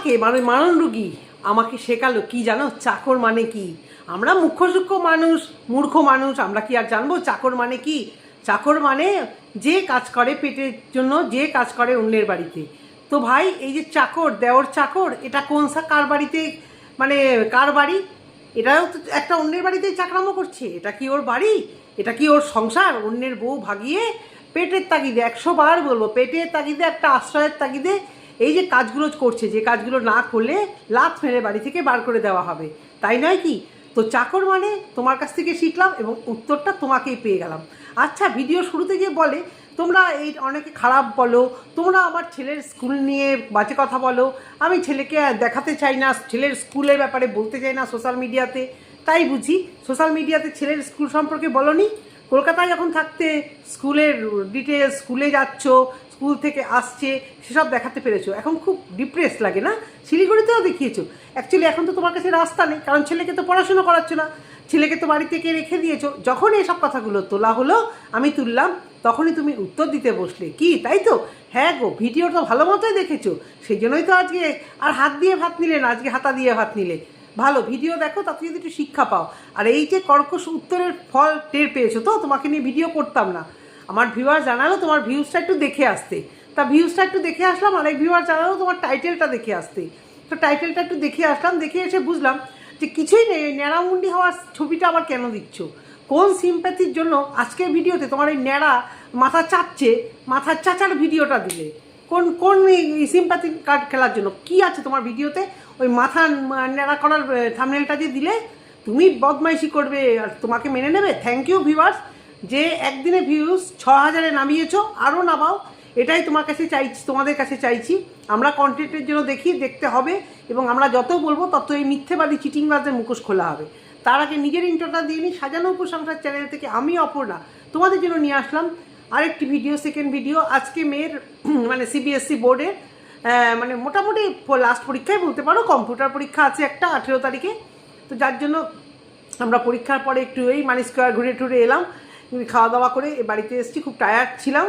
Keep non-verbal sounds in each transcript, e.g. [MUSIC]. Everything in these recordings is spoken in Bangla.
আমাকে মানে মানন রুগী, আমাকে শেখালো কি জানো? চাকর মানে কি? আমরা মুখ্য সূক্ষ্ম মানুষ, মূর্খ মানুষ, আমরা কি আর জানব? চাকর মানে কি? চাকর মানে যে কাজ করে পেটের জন্য, যে কাজ করে অন্যের বাড়িতে। তো ভাই, এই যে চাকর, দেওর চাকর, এটা কোন কার বাড়িতে মানে কার বাড়ি? এটাও তো একটা অন্যের বাড়িতেই চাকরামো করছে। এটা কি ওর বাড়ি? এটা কি ওর সংসার? অন্যের বউ ভাগিয়ে পেটের তাগিদে, একশো বার বলব, পেটের তাগিদে, একটা আশ্রয়ের তাগিদে এই যে কাজগুলো করছে, যে কাজগুলো না করলে লাত মেরে বাড়ি থেকে বার করে দেওয়া হবে। তাই নয় কি? তো চাকর মানে তোমার কাছ থেকে শিখলাম এবং উত্তরটা তোমাকেই পেয়ে গেলাম। আচ্ছা ভিডিও শুরুতে গিয়ে বলে, তোমরা এই অনেকে খারাপ বলো, তোমরা আমার ছেলের স্কুল নিয়ে বাজে কথা বলো, আমি ছেলেকে দেখাতে চাই না, ছেলের স্কুলের ব্যাপারে বলতে চাই না সোশ্যাল মিডিয়াতে। তাই বুঝি, সোশ্যাল মিডিয়াতে ছেলের স্কুল সম্পর্কে বলনি? কলকাতায় যখন থাকতে স্কুলের ডিটেলস স্কুলে যাচ্ছ, স্কুল থেকে আসছে, সেসব দেখাতে পেরেছ। এখন খুব ডিপ্রেস লাগে না? শিলিগুড়িতেও দেখিয়েছো। অ্যাকচুয়ালি এখন তো তোমার কাছে রাস্তা নেই, কারণ ছেলেকে তো পড়াশোনা করাচ্ছ না। ছেলেকে তো বাড়ি থেকে রেখে দিয়েছ। যখন এইসব কথাগুলো তোলা হলো, আমি তুললাম, তখনই তুমি উত্তর দিতে বসলে। কি, তাই তো? হ্যাঁ গো ভিডিও তো ভালো মতোই দেখেছ। সেই জন্যই তো আজকে আর হাত দিয়ে ভাত নিলে না, আজকে হাতা দিয়ে ভাত নিলে। ভালো, ভিডিও দেখো, তাতে যদি একটু শিক্ষা পাও। আর এই যে কর্কশ উত্তরের ফল টের পেয়েছ তো, তোমাকে নিয়ে ভিডিও করতাম না। আমার ভিউয়ার জানালো, তোমার ভিউজটা একটু দেখে আসতে। তা ভিউজটা একটু দেখে আসলাম, আরেক ভিউয়ার জানালো, তোমার টাইটেলটা দেখে আসতে। তো টাইটেলটা একটু দেখে আসলাম, দেখে এসে বুঝলাম যে কিছুই নেই ন্যাড়ামুন্ডি হওয়ার ছবিটা আবার কেন দিচ্ছ? কোন সিম্প্যাথির জন্য আজকের ভিডিওতে তোমার এই ন্যাড়া মাথা চাচ্ছে, মাথা চাচার ভিডিওটা দিলে? কোন কোন সিম্প্যাথি কার্ড খেলার জন্য? কি আছে তোমার ভিডিওতে? ওই মাথা ন্যাড়া করার থামনেলটা যে দিলে, তুমি বদমাইশি করবে আর তোমাকে মেনে নেবে? থ্যাংক ইউ ভিউয়ার্স যে একদিনে ভিউজ ছ হাজারে নামিয়েছো আরও নামাও। এটাই তোমার কাছে চাইছি, তোমাদের কাছে চাইছি। আমরা কন্টেন্টের জন্য দেখি, দেখতে হবে, এবং আমরা যত বলব, তত এই মিথ্যেবাদী চিটিংবাজদের মুখোশ খোলা হবে। তার আগে নিজের ইন্টারটা দিয়ে নিই। সাজানো উপসংসার চ্যানেল থেকে আমি অপর্ণা। তোমাদের জন্য নিয়ে আসলাম আরেকটি ভিডিও সেকেন্ড ভিডিও আজকে মেয়ের মানে সিবিএসসি বোর্ডের মানে মোটামুটি লাস্ট পরীক্ষায় বলতে পারো কম্পিউটার পরীক্ষা আছে একটা, আঠেরো তারিখে। তো যার জন্য আমরা পরীক্ষার পরে একটু এই মানি স্কোয়ার ঘুরে টুরে এলাম খাওয়া দাওয়া করে বাড়িতে এসেছি, খুব টায়ার্ড ছিলাম।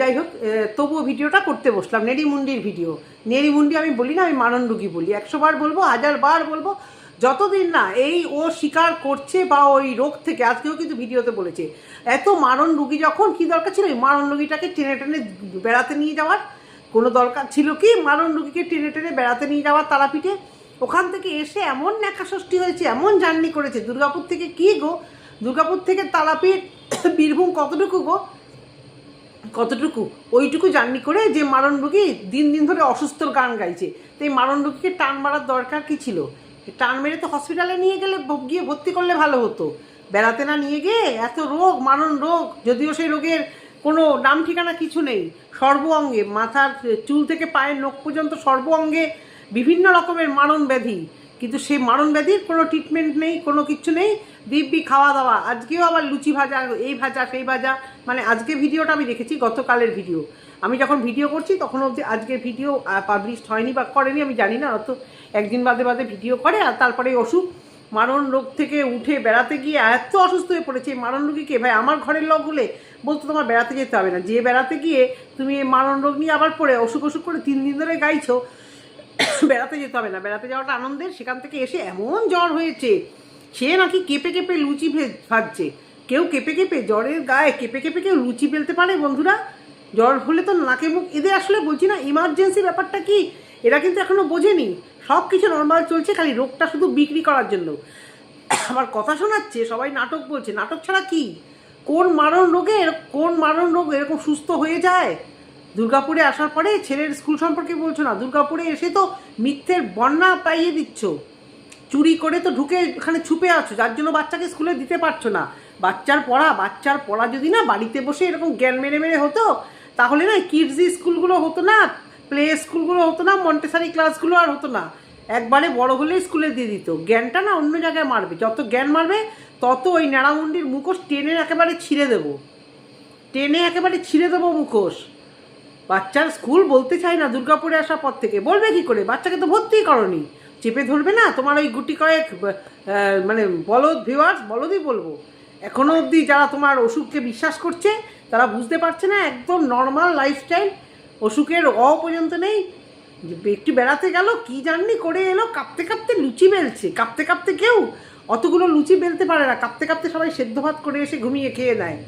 যাই হোক তবুও ভিডিওটা করতে বসলাম, নেড়িমুন্ডির ভিডিও নেড়িমুন্ডি আমি বলি না, আমি মানন্দুকি বলি। একশো বার বলব, হাজার বার বলব যতদিন না এই ও স্বীকার করছে বা ওই রোগ থেকে, আজকেও কিন্তু ভিডিওতে বলেছে, এত মারণ রুগী যখন, কি দরকার ছিল? ওই মারণ রুগীটাকে টেনে টেনে বেড়াতে নিয়ে যাওয়ার কোনো দরকার ছিল কি? মারণ রুগীকে টেনে টেনে বেড়াতে নিয়ে যাওয়ার তারাপীঠে ওখান থেকে এসে এমন ন্যাকা ষষ্ঠী হয়েছে, এমন জার্নি করেছে, দুর্গাপুর থেকে কি গো? দুর্গাপুর থেকে তারাপীঠ, বীরভূম কতটুকু গো? কতটুকু? ওইটুকু জার্নি করে যে মারণ রুগী দিন দিন ধরে অসুস্থর গান গাইছে। তো এই মারণ রুগীকে টান মারার দরকার কি ছিল? টান মেরে তো হসপিটালে নিয়ে গেলে গিয়ে ভর্তি করলে ভালো হতো। বেড়াতে না নিয়ে গিয়ে এত রোগ, মারণ রোগ, যদিও সেই রোগের কোনো নাম ঠিকানা কিছু নেই সর্ব অঙ্গে মাথার চুল থেকে পায়ের নখ পর্যন্ত সর্ব অঙ্গে বিভিন্ন রকমের মারণ ব্যাধি। কিন্তু সেই মারণ ব্যাধির কোনো ট্রিটমেন্ট নেই, কোনো কিছু নেই। দিব্যি খাওয়া দাওয়া, আজকেও আবার লুচি ভাজা, এই ভাজা, সেই ভাজা। মানে আজকে ভিডিওটা আমি দেখেছি গতকালের ভিডিও। আমি যখন ভিডিও করছি, তখন অবধি আজকের ভিডিও পাবলিশ হয়নি বা করেনি, আমি জানি না, অত একদিন বাদে বাদে ভিডিও করে আর তারপরে অসুখ মারণ রোগ থেকে উঠে বেড়াতে গিয়ে এত অসুস্থ হয়ে পড়েছে এই মারণ রোগীকে ভাই, আমার ঘরের লোক হলে বলতো তোমার বেড়াতে যেতে হবে না। যে বেড়াতে গিয়ে তুমি এই মারণ রোগ নিয়ে আবার পড়ে অসুখ অসুখ করে তিন দিন ধরে গাইছো, [COUGHS] বেড়াতে যেতে হবে না। বেড়াতে যাওয়াটা আনন্দের। সেখান থেকে এসে এমন জ্বর হয়েছে, সে নাকি কেঁপে কেঁপে লুচি ভাজছে। কেউ কেঁপে কেঁপে জ্বরের গায়ে কেঁপে কেঁপে কেউ লুচি ফেলতে পারে বন্ধুরা? জ্বর হলে তো নাকে মুখ এদের আসলে বলছি না ইমার্জেন্সি ব্যাপারটা কি? এরা কিন্তু এখনও বোঝেনি। সব কিছু নর্মাল চলছে, খালি রোগটা শুধু বিক্রি করার জন্য। আমার কথা শোনাচ্ছে, সবাই নাটক বলছে, নাটক ছাড়া কি? কোন মারণ রোগে কোন মারণ রোগ এরকম সুস্থ হয়ে যায়? দুর্গাপুরে আসার পরে ছেলের স্কুল সম্পর্কে বলছো না? দুর্গাপুরে এসে তো মিথ্যের বন্যা পাইয়ে দিচ্ছ। চুরি করে তো ঢুকে এখানে ছুপে আছো, যার জন্য বাচ্চাকে স্কুলে দিতে পারছ না। বাচ্চার পড়া বাচ্চার পড়া যদি না বাড়িতে বসে এরকম জ্ঞান মেরে মেরে হতো, তাহলে না কিডজি স্কুলগুলো হতো না। প্লে স্কুলগুলো হতো না মন্টেসারি ক্লাসগুলো আর হতো না। একবারে বড় হলে স্কুলে দিয়ে দিত। জ্ঞানটা না অন্য জায়গায় মারবে। যত জ্ঞান মারবে, তত ওই ন্যাড়ামুন্ডির মুখোশ টেনে একেবারে ছিঁড়ে দেবো। টেনে একেবারে ছিঁড়ে দেবো মুখোশ। বাচ্চার স্কুল বলতে চাই না দুর্গাপুরে আসার পর থেকে। বলবে কি করে? বাচ্চাকে তো ভর্তি করনি। চেপে ধরবে না? তোমার ওই গুটি কয়েক মানে বলদ ভিউয়ার্স বলদই বলব। এখনও অবধি যারা তোমার অসুখকে বিশ্বাস করছে, তারা বুঝতে পারছে না, একদম নর্মাল লাইফস্টাইল অসুখের অ পর্যন্ত নেই। একটু বেড়াতে গেল, কি জাননি করে এলো, কাঁপতে কাঁপতে লুচি বেলছে কাঁপতে কাঁপতে কেউ অতগুলো লুচি বেলতে পারে না। কাঁপতে কাঁপতে সবাই সেদ্ধ ভাত করে এসে ঘুমিয়ে খেয়ে নেয়।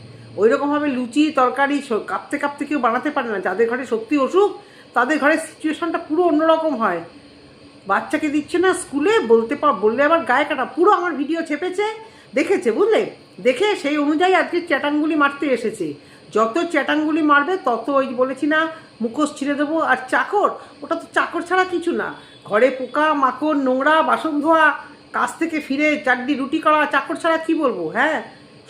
ওই রকমভাবে লুচি, তরকারি কাঁপতে কাঁপতে কেউ বানাতে পারে না। যাদের ঘরে সত্যি অসুখ, তাদের ঘরে সিচুয়েশনটা পুরো অন্যরকম হয়। বাচ্চাকে দিচ্ছে না স্কুলে, বলতে পার বললে আবার গায়ে কাটা। পুরো আমার ভিডিও চেপেছে দেখেছে, বুঝলে? দেখে সেই অনুযায়ী আজকে চ্যাটানগুলি মারতে এসেছে। যত চ্যাটানগুলি মারবে, তত ওই বলেছি না মুখোশ ছিঁড়ে দেবো আর চাকর, ওটা তো চাকর ছাড়া কিছু না। ঘরে পোকা, মাকড়, নোংরা, বাসন ধোয়া, কাজ থেকে ফিরে চারটি রুটি করা, চাকর ছাড়া কি বলব হ্যাঁ?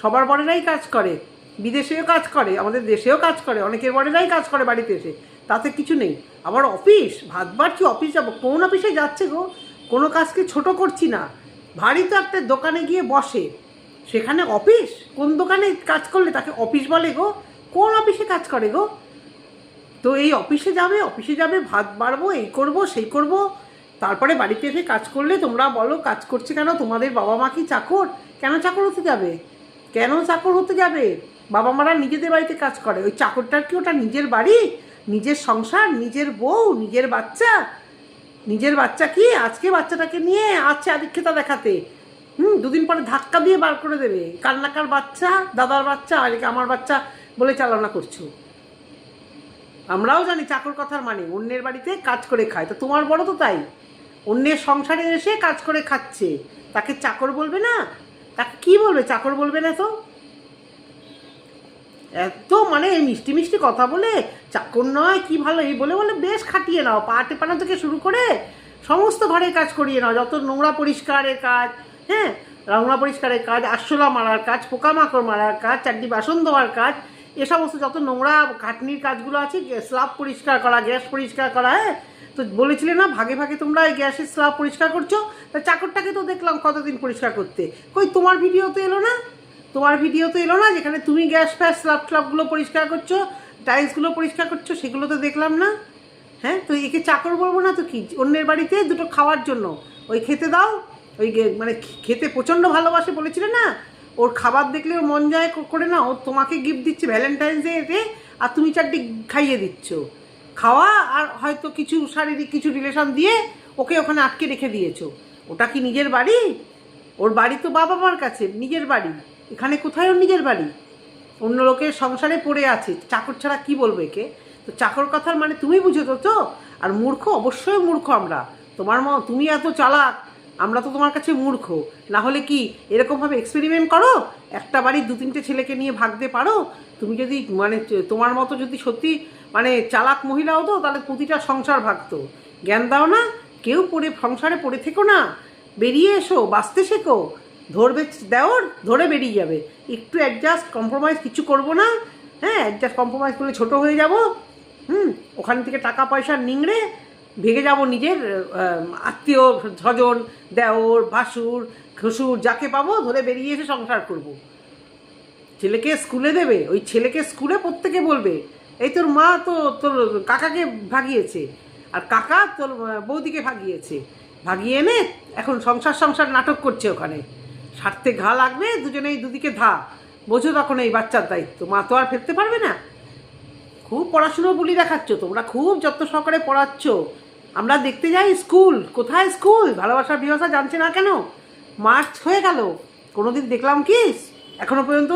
সবার বরেরাই কাজ করে, বিদেশেও কাজ করে, আমাদের দেশেও কাজ করে, অনেকের বরেরাই কাজ করে বাড়িতে এসে, তাতে কিছু নেই। আবার অফিস, ভাত বাড়ছি অফিস যাব? কোন অফিসে যাচ্ছে গো? কোনো কাজকে ছোট করছি না। ভারী তো একটা দোকানে গিয়ে বসে। সেখানে অফিস? কোন দোকানে কাজ করলে তাকে অফিস বলে গো? কোন অফিসে কাজ করে গো? তো এই অফিসে যাবে অফিসে যাবে, ভাত বাড়বো, এই করব, সেই করব। তারপরে বাড়িতে এসে কাজ করলে তোমরা বলো, কাজ করছে কেন? তোমাদের বাবা মা কি চাকর? কেন চাকর হতে যাবে? কেন চাকর হতে যাবে? বাবা মারা নিজেদের বাড়িতে কাজ করে। ওই চাকরটার কি ওটা নিজের বাড়ি? নিজের সংসার? নিজের বউ? নিজের বাচ্চা? নিজের বাচ্চা কি? আজকে বাচ্চাটাকে নিয়ে আছে আদিক্ষেতা দেখাতে। হুম, দুদিন পরে ধাক্কা দিয়ে বার করে দেবে। কান্নাকার বাচ্চা? দাদার বাচ্চা? আর আমার বাচ্চা বলে চালনা করছ। আমরাও জানি চাকর কথার মানে অন্যের বাড়িতে কাজ করে খায়। তো তোমার বড় তো তাই। অন্যের সংসারে এসে কাজ করে খাচ্ছে। তাকে চাকর বলবে না? তাকে কি বলবে? চাকর বলবে না তো? এত মানে মিষ্টি মিষ্টি কথা বলে, চাকর নয়, কি ভালো, এই বলে বলে বেশ খাটিয়ে নাও, পা টেপানো থেকে শুরু করে সমস্ত ঘরের কাজ করিয়ে নাও, যত নোংরা পরিষ্কারের কাজ হ্যাঁ? নোংরা পরিষ্কারের কাজ, আরশোলা মারার কাজ, পোকামাকড় মারার কাজ চারটি বাসন ধোয়ার কাজ এ সমস্ত যত নোংরা খাটনির কাজগুলো আছে স্লাব পরিষ্কার করা, গ্যাস পরিষ্কার করা হ্যাঁ? তো বলেছিলে না, ভাগে ভাগে তোমরা এই গ্যাসের স্লাব পরিষ্কার করছ? তা চাকরটাকে তো দেখলাম কতদিন পরিষ্কার করতে। কই, তোমার ভিডিও তো এলো না? তোমার ভিডিও তো এলো না, যেখানে তুমি গ্যাস ফ্যাস স্লাব ট্লাবগুলো পরিষ্কার করছ, টাইলসগুলো পরিষ্কার করছ, সেগুলো তো দেখলাম না? হ্যাঁ? তো একে চাকর বলব না তো কি? অন্যের বাড়িতে দুটো খাওয়ার জন্য। ওই খেতে দাও, ওই মানে খেতে প্রচণ্ড ভালোবাসে বলেছিলে না? ওর খাবার দেখলে ওর মন যায় করে না, ও তোমাকে গিফট দিচ্ছে ভ্যালেন্টাইন্স ডে আর তুমি চারটি খাইয়ে দিচ্ছ। খাওয়া আর হয়তো কিছু শারীরিক কিছু রিলেশন দিয়ে ওকে ওখানে আটকে রেখে দিয়েছ। ওটা কি নিজের বাড়ি? ওর বাড়ি তো বাবা মার কাছে, নিজের বাড়ি। এখানে কোথায় ওর নিজের বাড়ি? অন্য লোকের সংসারে পড়ে আছে, চাকর ছাড়া কি বলব একে? তো চাকর কথার মানে তুমি বুঝো তো? আর মূর্খ, অবশ্যই মূর্খ আমরা। তোমার মা, তুমি এত চালাক আমরা তো তোমার কাছে মূর্খ। না হলে কি এরকমভাবে এক্সপেরিমেন্ট করো? একটা বাড়ির দু তিনটে ছেলেকে নিয়ে ভাগতে পারো? তুমি যদি মানে তোমার মতো যদি সত্যি মানে চালাক মহিলা হতো তাহলে প্রতিটা সংসার ভাগতো। জ্ঞান দাও না, কেউ পড়ে সংসারে পড়ে থেকো না। বেরিয়ে এসো, বাঁচতে শেখো। ধরবে দেওর, ধরে বেরিয়ে যাবে। একটু অ্যাডজাস্ট কম্প্রোমাইজ কিছু করব না। হ্যাঁ অ্যাডজাস্ট কম্প্রোমাইজ করলে ছোট হয়ে যাব। হুম, ওখান থেকে টাকা পয়সা নিংড়ে ভেগে যাব নিজের আত্মীয় স্বজন, দেওর, ভাসুর খসুর যাকে পাবো ধরে বেরিয়ে এসে সংসার করব। ছেলেকে স্কুলে দেবে, ওই ছেলেকে স্কুলে প্রত্যেকে বলবে, এই তোর মা তো, তোর কাকাকে ভাগিয়েছে, আর কাকা তোর বৌদিকে ভাগিয়েছে। ভাগিয়ে এনে এখন সংসার সংসার নাটক করছে ওখানে। স্বার্থে ঘা লাগবে, দুজনেই দুদিকে ধা। বোঝো তখন এই বাচ্চার দায়িত্ব, মা তো আর ফেরতে পারবে না। খুব পড়াশুনো বলি দেখাচ্ছ, তোমরা খুব যত্ন সহকারে পড়াচ্ছ। আমরা দেখতে যাই স্কুল। কোথায় স্কুল? ভালোবাসা, বিভাষা জানছে না কেন? মার্চ হয়ে গেল। কোনো দিন দেখলাম কি? এখনও পর্যন্ত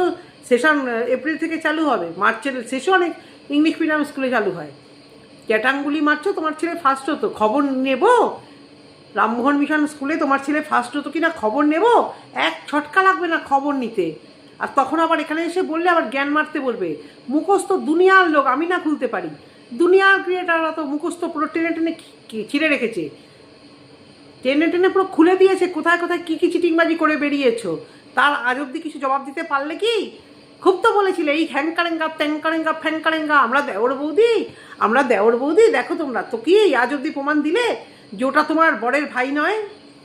সেশন এপ্রিল থেকে চালু হবে। মার্চের শেষে অনেক ইংলিশ মিডিয়াম স্কুলে চালু হয়। ক্যাটাঙ্গুলি মারছো, তোমার ছেলে ফার্স্ট হতো। খবর নেব? রামমোহন মিশন স্কুলে তোমার ছেলে ফার্স্ট হতো কি না খবর নেব? এক ছটকা লাগবে না খবর নিতে। আর তখন আবার এখানে এসে বললে আবার জ্ঞান মারতে বলবে। মুখস্থ দুনিয়ার লোক, আমি না খুলতে পারি। দুনিয়ার ক্রিয়েটাররা তো মুখস্থ পুরো টেনে টেনে ছিঁড়ে রেখেছে। টেনে টেনে পুরো খুলে দিয়েছে, কোথায় কোথায় কী কী চিটিংবাজি করে বেরিয়েছো? তার আজ অব্দি কিছু জবাব দিতে পারলে কি? খুব তো বলেছিলে, এই হ্যাং কারেঙ্গা ত্যাং কারেঙ্গা ফ্যাং কারেঙ্গা আমরা দেওর বৌদি, আমরা দেওর বৌদি, দেখো তোমরা, তো কি আজ অব্দি প্রমাণ দিলে? যে ওটা তোমার বরের ভাই নয়?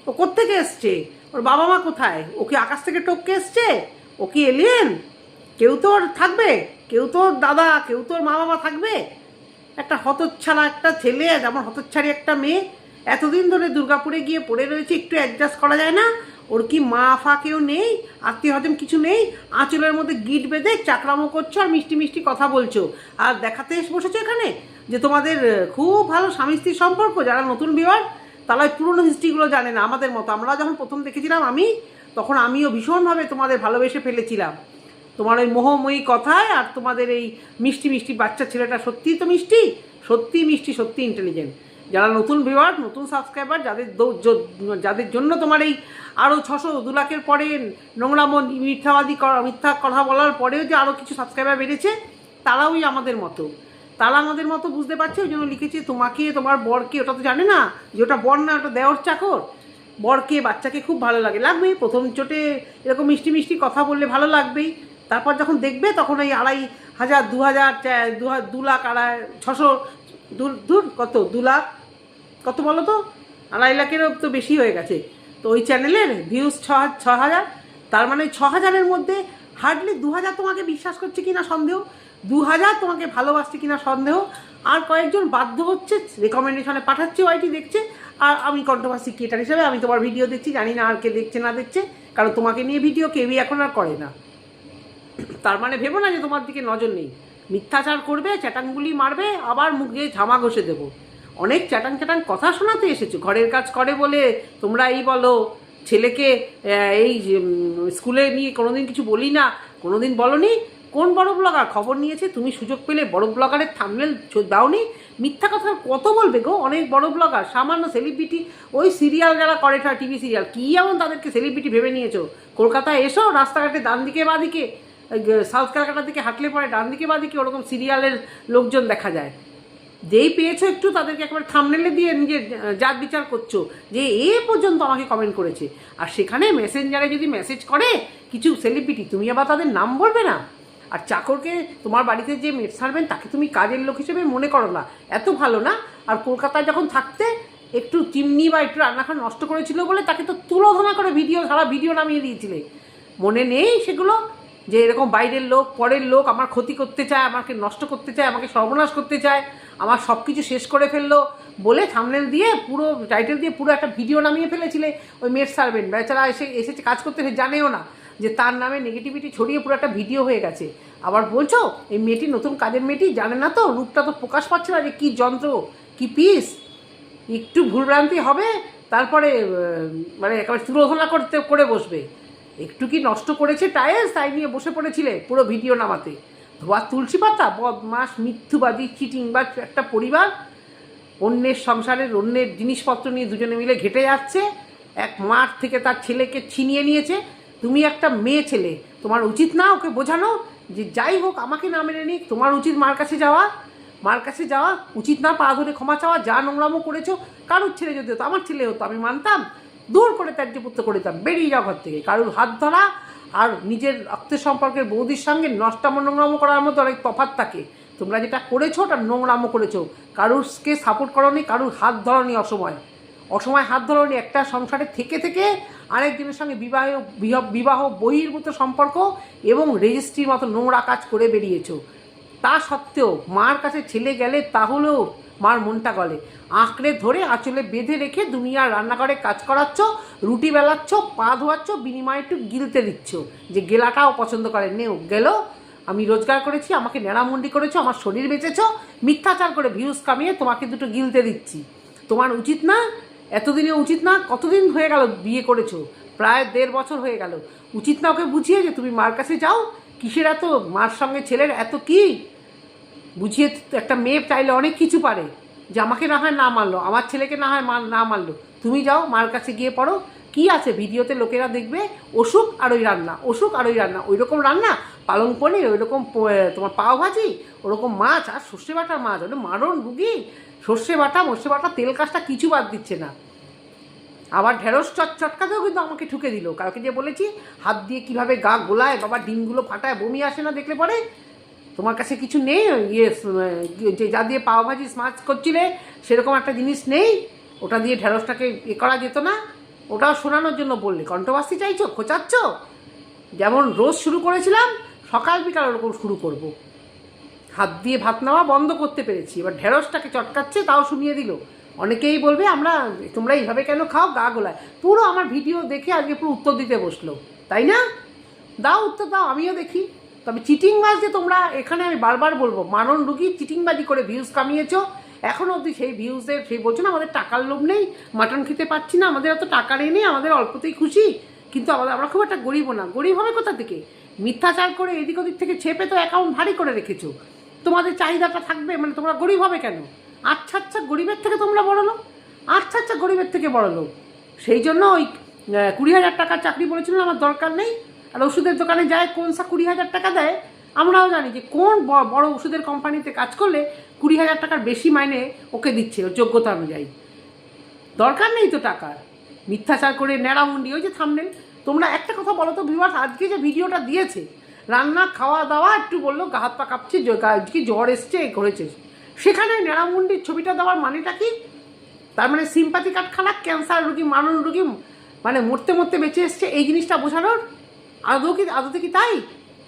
ও কোত্থেকে এসছে? ওর বাবা মা কোথায়? ও কি আকাশ থেকে টপকে এসছে? ও কি এলিয়েন কেউ তো ওর থাকবে? কেউ তো ওর দাদা, কেউ তো ওর মা বাবা থাকবে? একটা হতচ্ছাড়া একটা ছেলে যেমন হতচ্ছাড়ি একটা মেয়ে, এতদিন ধরে দুর্গাপুরে গিয়ে পড়ে রয়েছে, একটু অ্যাডজাস্ট করা যায় না। ওর কি মা ফা কেউ নেই, আত্মীয় হজম কিছু নেই, আঁচলের মধ্যে গিট বেঁধে চাকরামো করছ আর মিষ্টি মিষ্টি কথা বলছো। আর দেখাতে এসে বসেছো এখানে যে তোমাদের খুব ভালো স্বামী স্ত্রীর সম্পর্ক, যারা নতুন বিবাহ তারা ওই পুরনো হিস্ট্রিগুলো জানে না। আমাদের মতো, আমরা যখন প্রথম দেখেছিলাম আমি, তখন আমিও ভীষণভাবে তোমাদের ভালোবেসে ফেলেছিলাম। তোমার ওই মোহময়ী কথায় আর তোমাদের এই মিষ্টি মিষ্টি বাচ্চা ছেলেটা সত্যিই তো মিষ্টি? সত্যি মিষ্টি সত্যি ইন্টেলিজেন্ট যারা নতুন ভিউয়ার নতুন সাবস্ক্রাইবার যাদের যাদের জন্য তোমার এই আরও ছশো দু লাখের পরে নোংরা মন মিথ্যাবাদী মিথ্যা কথা বলার পরেও যে আরও কিছু সাবস্ক্রাইবার বেড়েছে তারাও ওই আমাদের মতো। তারা আমাদের মতো বুঝতে পারছে, ওই জন্য লিখেছে, তোমাকে, তোমার বরকে, ওটা তো জানে না, যে ওটা বর না, ওটা দেওয়ার চাকর। বরকে, বাচ্চাকে খুব ভালো লাগে। লাগবেই, প্রথম চোটে এরকম মিষ্টি মিষ্টি কথা বললে ভালো লাগবেই। তারপর যখন দেখবে তখন ওই আড়াই হাজার, দু হাজার দু লাখ, আড়াই, ছশো দূর কত, দু লাখ, কত বলো তো? আড়াই লাখেরও তো বেশি হয়ে গেছে। তো ওই চ্যানেলের ভিউজ ছ ছ হাজার, তার মানে ছ হাজারের মধ্যে হার্ডলি দু হাজার তোমাকে বিশ্বাস করছে কিনা সন্দেহ, দু হাজার তোমাকে ভালোবাসছে কিনা সন্দেহ, আর কয়েকজন বাধ্য হচ্ছে রেকমেন্ডেশনে পাঠাচ্ছে ওয়াইটি দেখছে, আর আমি কন্ট্রোভার্সি ক্রিয়েটার হিসেবে আমি তোমার ভিডিও দেখছি, জানি না আর কে দেখছে, না দেখছে, কারণ তোমাকে নিয়ে ভিডিও কেউই এখন আর করে না। তার মানে ভেবো না যে তোমার দিকে নজর নেই। মিথ্যাচার করবে চ্যাটাংগুলি মারবে, আবার মুখে ঝামা ঘষে দেবো। অনেক চ্যাটাং চ্যাটাং কথা শোনাতে এসেছ। ঘরের কাজ করে বলে তোমরা এই বলো, ছেলেকে এই স্কুলে নিয়ে কোনোদিন কিছু বলি না, কোনোদিন বলনি? কোন বড় ব্লগার? খবর নিয়েছে, তুমি সুযোগ পেলে বড় ব্লগারের থামনেল দাওনি? মিথ্যা কথা কত বলবে গো? অনেক বড় ব্লগার, সামান্য সেলিব্রিটি ওই সিরিয়াল যারা করে টিভি সিরিয়াল কী এমন তাদেরকে সেলিব্রিটি ভেবে নিয়েছো? কলকাতায় এসো, রাস্তাঘাটে ডান দিকে বা দিকে সাউথ ক্যালকাটার দিকে হাঁটলে পরে ডান দিকে, বা দিকে ওরকম সিরিয়ালের লোকজন দেখা যায়। যেই পেয়েছ একটু তাদেরকে একবার থামনেলে দিয়ে নিজের জাত বিচার করছ, যে এ পর্যন্ত আমাকে কমেন্ট করেছে। আর সেখানে মেসেঞ্জারে যদি মেসেজ করে, কিছু সেলিব্রিটি তুমি আবার তাদের নাম বলবে না? আর চাকরকে তোমার বাড়িতে যে মেট সারবেন তাকে তুমি কাজের লোক হিসেবে মনে করো না। এত ভালো না? আর কলকাতায় যখন থাকতে, একটু চিমনি বা একটু রান্নাঘর নষ্ট করেছিল বলে তাকে তো তুলোধনা করে ভিডিও সারা ভিডিও নামিয়ে দিয়েছিলে। মনে নেই সেগুলো? যে এরকম বাইরের লোক, পরের লোক আমার ক্ষতি করতে চায়, আমাকে নষ্ট করতে চায়, আমাকে সর্বনাশ করতে চায়, আমার সব কিছু শেষ করে ফেলল বলে থামনেল দিয়ে পুরো টাইটেল দিয়ে পুরো একটা ভিডিও নামিয়ে ফেলেছিলে ওই মেট সার্ভেন্ট বেচারা এসে, এসেছে কাজ করতে, সে জানেও না যে তার নামে নেগেটিভিটি ছড়িয়ে পুরো একটা ভিডিও হয়ে গেছে। আবার বলছো, এই মেয়েটি নতুন কাজের মেয়েটি? জানে না তো? রূপটা তো প্রকাশ পাচ্ছে না যে কী যন্ত্র, কী পিস একটু ভুলভ্রান্তি হবে, তারপরে মানে একেবারে তুলোধনা করতে, করে বসবে। একটু কি নষ্ট করেছে টায়ার্স তাই নিয়ে বসে পড়েছিলে পুরো ভিডিও নামাতে। ধোয়া তুলসী পাতা? বদমাস মিথ্যুবাদী চিটিং বা একটা পরিবার? অন্যের সংসারের অন্যের জিনিসপত্র নিয়ে দুজনে মিলে ঘেটে যাচ্ছে। এক মাঠ থেকে তার ছেলেকে ছিনিয়ে নিয়েছে। তুমি একটা মেয়ে ছেলে, তোমার উচিত না ওকে বোঝানো যে যাই হোক, আমাকে না মেনে নিক, তোমার উচিত মার কাছে যাওয়া। মার কাছে যাওয়া, উচিত না পা ধরে ক্ষমা চাওয়া, যা নোংরামো করেছ, কারুর ছেলে যদি হতো, আমার ছেলে হতো, আমি মানতাম। দূর করে ত্যায্যপুত্র করে দিতাম, বেরিয়ে যাও ঘর থেকে। কারোর হাত ধরা আর নিজের রক্তের সম্পর্কের বৌদির সঙ্গে নষ্টামো নোংরামো করার মতো অনেক তফাৎ থাকে তোমরা যেটা করেছ ওটা নোংরামো করেছ। কারুরকে সাপোর্ট করনি, কারুর হাত ধরনি অসময়। অসময় হাত ধরনি একটা সংসারে থেকে থেকে আরেকজনের সঙ্গে বিবাহ বিহ- বিবাহ, বহির্ভূত সম্পর্ক এবং রেজিস্ট্রির মতো নোংরা কাজ করে বেরিয়েছো। তা সত্ত্বেও মার কাছে ছেলে গেলে তাহলেও মার মনটা গলে। আঁকড়ে ধরে আঁচলে বেঁধে রেখে দুনিয়ার রান্নাঘরে কাজ করাচ্ছ, রুটি বেলাচ্ছ, পা ধোয়াচ্ছ, বিনিময়ে একটু গিলতে দিচ্ছ। যে গেলাটাও পছন্দ করে, নেও, গেল। আমি রোজগার করেছি, আমাকে নেড়ামুন্ডি করেছ, আমার শরীর বেঁচেছ, মিথ্যাচার করে ভিউজ কামিয়ে তোমাকে দুটো গিলতে দিচ্ছি। তোমার উচিত না, এতদিনে উচিত না, কতদিন হয়ে গেল বিয়ে করেছ? প্রায় দেড় বছর হয়ে গেল। উচিত না ওকে বুঝিয়ে যে তুমি মার কাছে যাও কিসের এত? মার সঙ্গে ছেলের এত কি? বুঝিয়ে একটা মেয়ে চাইলে অনেক কিছু পারে। যে আমাকে না হয় না মারলো, আমার ছেলেকে না হয় না মারলো। তুমি যাও, মার কাছে গিয়ে পড়ো। কি আছে? ভিডিওতে লোকেরা দেখবে, অসুখ আর ওই রান্না, অসুখ আর ওই রান্না। ওই রকম রান্না, পালং পনির, ওই রকম তোমার পাও ভাজি ওরকম মাছ, আর সর্ষে বাটার মাছ। ওটা মারণ রুগী। সর্ষে বাটা, মর্ষে বাটা, তেল কাজটা কিছু বাদ দিচ্ছে না। আবার ঢেঁড়স চট চটকাতেও কিন্তু আমাকে ঠুকে দিল। কালকে যে বলেছি, হাত দিয়ে কীভাবে গা গোলায়, বাবা ডিমগুলো ফাটায়, বমি আসে না দেখলে পরে? তোমার কাছে কিছু নেই? ইয়ে যে যা দিয়ে পাও ভাজি স্মাচ করছিলে, সেরকম একটা জিনিস নেই? ওটা দিয়ে ঢেঁড়সটাকে এ করা যেত না? ওটাও শোনানোর জন্য বললে। কণ্ঠবাস্তি চাইছো? খোঁচাচ্ছ? যেমন রোজ শুরু করেছিলাম, সকাল বিকাল ওরকম শুরু করব। হাত দিয়ে ভাত নেওয়া বন্ধ করতে পেরেছি। এবার ঢেঁড়সটাকে চটকাচ্ছে, তাও শুনিয়ে দিল। অনেকেই বলবে, আমরা, তোমরা এইভাবে কেন খাও? গা গোলায়। পুরো আমার ভিডিও দেখে আজকে পুরো উত্তর দিতে বসল। তাই না? দাও উত্তর দাও, আমিও দেখি। তবে চিটিংবাজ যে তোমরা, এখানে আমি বারবার বলব মানন রুগী চিটিংবাজি করে ভিউজ কামিয়েছো। এখনও অবধি সেই ভিউজের সেই বলছো না, আমাদের টাকার লোভ নেই, মাটন খেতে পাচ্ছি না, আমাদের এত টাকা নেই আমাদের অল্পতেই খুশি। কিন্তু আমাদের, আমরা খুব একটা গরিবও না। গরিব হবে কোথা থেকে? মিথ্যাচার করে এদিক ওদিক থেকে ছেপে তো অ্যাকাউন্ট ভারী করে রেখেছো। তোমাদের চাহিদাটা থাকবে মানে তোমরা গরিব হবে কেন? আচ্ছা আচ্ছা গরিবের থেকে তোমরা বড় লোক? আচ্ছা আচ্ছা গরিবের থেকে বড় লোক। সেই জন্য ওই কুড়ি হাজার টাকার চাকরি বলেছিলেন আমার দরকার নেই। আর ওষুধের দোকানে যায়, কোন সা কুড়ি হাজার টাকা দেয়? আমরাও জানি যে কোন বড় ওষুধের কোম্পানিতে কাজ করলে কুড়ি হাজার টাকার বেশি মাইনে ওকে দিচ্ছে, ওর যোগ্যতা অনুযায়ী। দরকার নেই তো টাকার। মিথ্যাচার করে ন্যাড়ামুন্ডি, ওই যে থামলেন তোমরা একটা কথা বলো তো ভিউয়ার আজকে যে ভিডিওটা দিয়েছে, রান্না খাওয়া দাওয়া একটু বলল, গা হাত পা কাঁপছে কি জ্বর এসছে, করেছে। সেখানে ন্যাড়ামুন্ডির ছবিটা দেওয়ার মানেটা কি? তার মানে সিম্পাথি কার্ড খানা ক্যান্সার রুগী, মানুষ রুগী মানে মরতে মরতে বেঁচে এসছে, এই জিনিসটা বোঝানোর আদৌ কি আদৌতে কি তাই?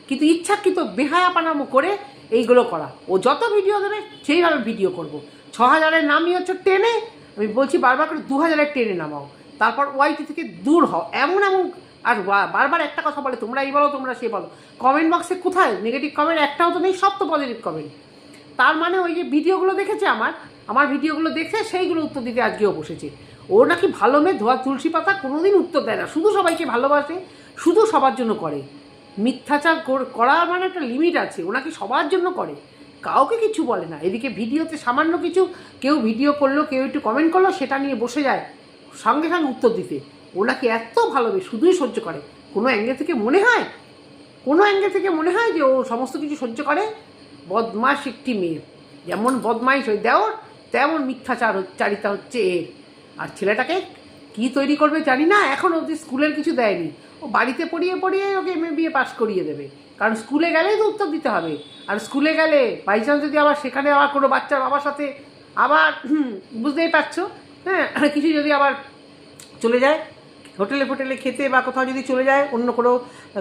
কিন্তু ইচ্ছাকৃত বেহায়া পানামো করে এইগুলো করা। ও যত ভিডিও দেবে, সেইভাবে ভিডিও করব। ছ হাজারের নামই হচ্ছে টেনে। আমি বলছি বারবার করে দু হাজারের টেনে নামাও। তারপর ওয়াইটি থেকে দূর হও। এমন এমন আর বারবার একটা কথা বলে, তোমরা এই বলো, তোমরা সে বলো। কমেন্ট বক্সে কোথায়? নেগেটিভ কমেন্ট একটাও তো নেই, সব তো পজিটিভ কমেন্ট তার মানে ওই যে ভিডিওগুলো দেখেছে আমার আমার ভিডিওগুলো দেখে সেইগুলো উত্তর দিতে আজকেও বসেছে। ও নাকি ভালো মেয়ে, ধোয়া তুলসী পাতা কোনোদিন উত্তর দেয় না। শুধু সবাইকে ভালোবাসে, শুধু সবার জন্য করে। মিথ্যাচার কর- করার মানে একটা লিমিট আছে, ও নাকি সবার জন্য করে। কাউকে কিছু বলে না। এদিকে ভিডিওতে সামান্য কিছু, কেউ ভিডিও করল, কেউ একটু কমেন্ট করল, সেটা নিয়ে বসে যায়, সঙ্গে সঙ্গে উত্তর দিতে। ও নাকি এত ভালোবে শুধুই সহ্য করে। কোনো অ্যাঙ্গেল থেকে মনে হয়? কোনো অ্যাঙ্গেল থেকে মনে হয় যে ও সমস্ত কিছু সহ্য করে? বদমাস একটি মেয়ে যেমন বদমাইশ ওই দেওর তেমন মিথ্যাচার চারিতা হচ্ছে এর। আর ছেলেটাকে কি তৈরি করবে জানি না, এখন অবধি স্কুলের কিছু দেয়নি। ও বাড়িতে পড়িয়ে পড়িয়ে ওকে এম বিএ পাস করিয়ে দেবে। কারণ স্কুলে গেলেই তো উত্তর দিতে হবে। আর স্কুলে গেলে বাই চান্স যদি আবার সেখানে আবার কোনো বাচ্চার বাবার সাথে আবার বুঝতেই পারছ? হ্যাঁ কিছু যদি আবার চলে যায়, হোটেলে ফোটেলে খেতে বা কোথাও যদি চলে যায়, অন্য কোনো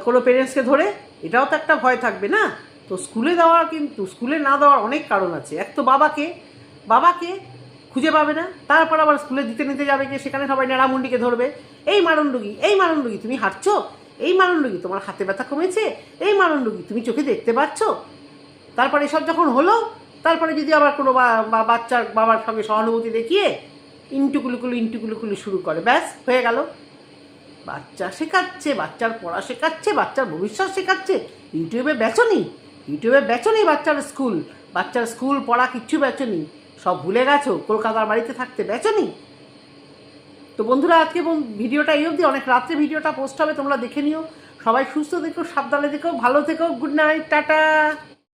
কোনো পেরেন্টসকে ধরে, এটাও তো একটা ভয় থাকবে না? তো স্কুলে দেওয়ার কিন্তু, স্কুলে না দেওয়ার অনেক কারণ আছে। এক তো বাবাকে বাবাকে খুঁজে পাবে না, তারপর আবার স্কুলে দিতে নিতে যাবে গিয়ে সেখানে সবাই নেড়ামুন্ডিকে ধরবে। এই মারণডুগি এই মারণডুগি তুমি হাঁটছো? এই মারণডুগি তোমার হাতে ব্যথা কমেছে? এই মারণডুগি তুমি চোখে দেখতে পাচ্ছ? তারপরে এসব যখন হলো, তারপরে যদি আবার কোনো বাচ্চার বাবার সঙ্গে সহানুভূতি দেখিয়ে ইন্টুকুলুকুলু ইন্টুকুলুকুলু শুরু করে, ব্যাস, হয়ে গেল। বাচ্চা শেখাচ্ছে, বাচ্চার পড়া শেখাচ্ছে, বাচ্চার ভবিষ্যৎ শেখাচ্ছে। ইউটিউবে বেচনি? ইউটিউবে বেচনি বাচ্চার স্কুল? বাচ্চার স্কুল পড়া কিচ্ছু বেচনি। সব ভুলে গেছো? কলকাতার বাড়িতে থাকতে বেচো বেচনি? তো বন্ধুরা, আজকে ভিডিওটা এই অবধি। অনেক রাত্রে ভিডিওটা পোস্ট হবে, তোমরা দেখে নিও। সবাই সুস্থ থেকো, সাবধানে থেকো, ভালো থেকো। Good night tata!